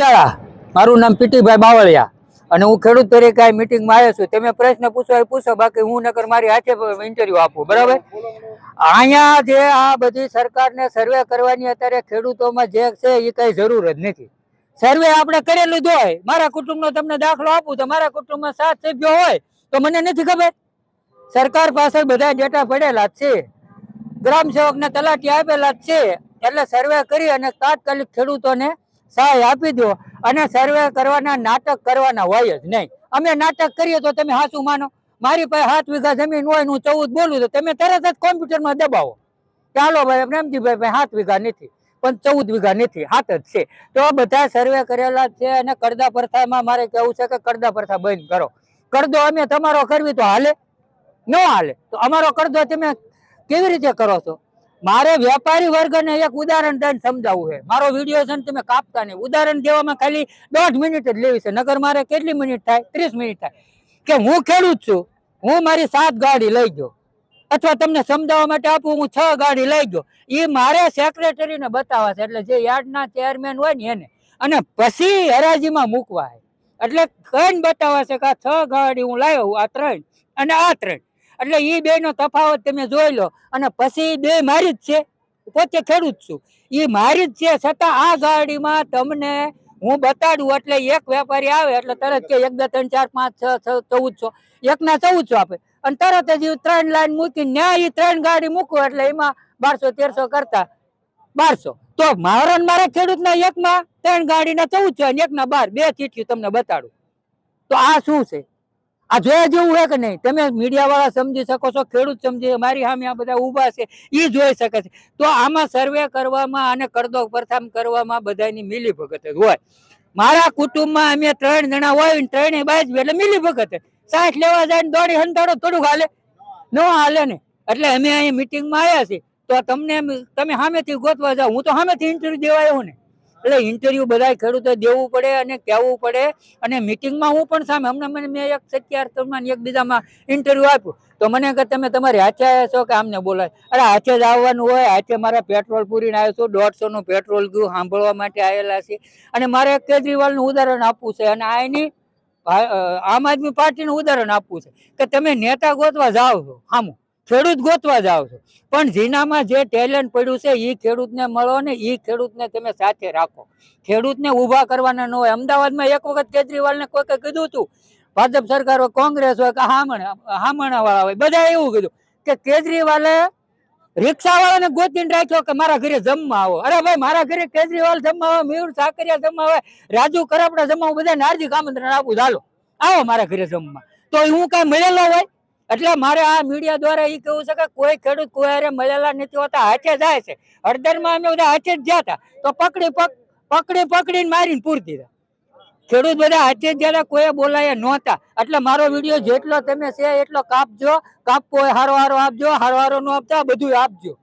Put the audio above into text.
દાડા મારું નામ પીટીભાઈ બાવળિયા. અને હું ખેડૂત તરીકે આ મિટિંગમાં આવ્યો છું. તમે પ્રશ્ન પૂછો એ પૂછો. બાકી હું નકર મારી હાથે ઇન્ટરવ્યુ આપું. બરાબર? અહીંયા જે આ બધી સરકારને સર્વે કરવાની અત્યારે ખેડૂતોમાં જે છે એ કઈ જરૂર જ નથી. સર્વે આપણે કરેલું જ હોય. મારા કુટુંબનો તમને દાખલો આપું. તો મારા કુટુંબમાં સાત સભ્યો હોય તો મને નથી ખબર. સરકાર પાસે બધા ડેટા પડેલા જ છે. ગ્રામ સેવકને તલાટી આપેલા જ છે. એટલે સર્વે કરી અને તાત્કાલિક ખેડૂતોને સહાય આપી દો. અને સર્વે કરવાના, નાટક કરવાના હોય જ નહીં. અમે નાટક કરીએ તો તમે હાચું માનો. મારી પાસે સાત વીઘા જમીન હોય હું ચૌદ બોલું તો તમે તરત જ કોમ્પ્યુટરમાં દબાવો. ચાલો ભાઈ પ્રેમજીભાઈ ભાઈ સાત વીઘા નથી, પણ ચૌદ વીઘા નથી હાથ જ છે. તો બધા સર્વે કરેલા છે અને કરદા પ્રથામાં મારે કેવું છે કે કરદા પ્રથા બંધ કરો. કરદો અમે તમારો કરવી તો હાલે? ન હાલે? તો અમારો કરદો તમે કેવી રીતે કરો છો? મારે વેપારી વર્ગને એક ઉદાહરણ દઈને સમજાવવું છે. મારો વીડિયો છે ને તમે કાપતા નહીં. ઉદાહરણ દેવામાં ખાલી દોઢ મિનિટ જ લેવી છે. નગર મારે કેટલી મિનિટ થાય? ત્રીસ મિનિટ થાય. કે હું ખેડૂત છું. હું મારી સાત ગાડી લઈ ગયો. અથવા તમને સમજાવવા માટે આપું, હું છ ગાડી લઈ ગયો. એ મારે સેક્રેટરીને બતાવવા છે. એટલે જે યાર્ડના ચેરમેન હોય ને એને. અને પછી હરાજીમાં મૂકવા એટલે કઈ બતાવવા છે કે આ છ ગાડી હું લાવ્યો આ ત્રણ. અને આ ત્રણ. એટલે એ બે નો તફાવત તમે જોઈ લો. અને પછી બે મારી જ છે. પોતે ખેડૂત છું. એ મારી જ છે છતાં આ ગાડીમાં તમને હું બતાડું એટલે એક વેપારી આવે એટલે તરત કે એક, બે, ત્રણ, ચાર, પાંચ, છ છ, ચૌદસો. એકના ચૌદસો આપે. અને તરત જ ત્રણ લાઈન મૂકી ન્યાય એ ત્રણ ગાડી મૂકું એટલે એમાં બારસો, તેરસો કરતા બારસો. તો મારા ને મારા ખેડૂતના એકમાં ત્રણ ગાડીના ચૌદસો અને એકના બાર. બે ચીઠી તમને બતાડું. તો આ શું છે? આ જોયા જેવું હોય કે નહીં? તમે મીડિયા વાળા સમજી શકો છો, ખેડૂત સમજી મારી સામે આ બધા ઊભા છે એ જોઈ શકે છે. તો આમાં સર્વે કરવામાં અને કરદો પ્રથમ કરવામાં બધાની મિલી ભગત હોય. મારા કુટુંબમાં અમે ત્રણ જણા હોય ને ત્રણે બાજુ એટલે મિલી ભગત. સાઠ લેવા જાય ને દોડી હંતાડો થોડુંક હાલે. ન હાલે ને. એટલે અમે અહીંયા મિટિંગમાં આવ્યા છીએ. તો તમને તમે સામેથી ગોતવા જાઓ. હું તો સામેથી ઇન્ટરવ્યુ દેવા ને. એટલે ઇન્ટરવ્યુ બધાય ખેડૂતો દેવું પડે અને કહેવું પડે. અને મિટિંગમાં હું પણ સામે, હમણાં મને મેં એક સત્યાર્થમાં એક એકબીજામાં ઇન્ટરવ્યુ આપ્યું. તો મને કે તમે તમારી હાથે આવ્યા છો કે આમને બોલાય? અરે હાથે જ આવવાનું હોય, હાથે મારે પેટ્રોલ પૂરીને આવ્યો છું, દોઢસોનું પેટ્રોલ ગયું, સાંભળવા માટે આવેલા છે અને મારે કેજરીવાલનું ઉદાહરણ આપવું છે અને આ એની આમ આદમી પાર્ટીનું ઉદાહરણ આપવું છે કે તમે નેતા ગોતવા જાઓ છો, હામું. ખેડૂત ગોતવા જાઓ છો. પણ જેનામાં જે ટેલેન્ટ પડ્યું છે એ ખેડૂતને મળો ને એ ખેડૂતને તમે સાથે રાખો. ખેડૂતને ઊભા કરવાના ન હોય. અમદાવાદમાં એક વખત કેજરીવાલને કોઈ કીધું હતું ભાજપ સરકાર હોય કોંગ્રેસ હોય કે હામણ હામણા વાળા હોય બધા એવું કીધું કે કેજરીવાલે રિક્ષાવાળાને ગોતીને રાખ્યો કે મારા ઘરે જમવા આવો. અરે ભાઈ મારા ઘરે કેજરીવાલ જમવા આવે મયુર સાકરિયા જમવા આવે રાજુ કરાપડા જમવા આવે, બધાને હાર્દિક આમંત્રણ આપું. ચાલો આવો મારા ઘરે જમવા. તો હું કઈ મળેલો હોય? એટલે મારે આ મીડિયા દ્વારા એ કેવું છે કે કોઈ ખેડૂત કોઈ મળેલા નથી હોતા, હાથે જાય છે. હળદરમાં અમે બધા હાથે જ ગયા હતા. તો પકડી પક- પકડી પકડીને મારીને પૂરી દીધા ખેડૂત બધા હાથે જ ગયા કોઈ બોલાયા નહોતા. એટલે મારો વીડિયો જેટલો તમે છે એટલો કાપજો. કાપવો હારો હારો આપજો, હારો હારો નો આપતા બધું આપજો.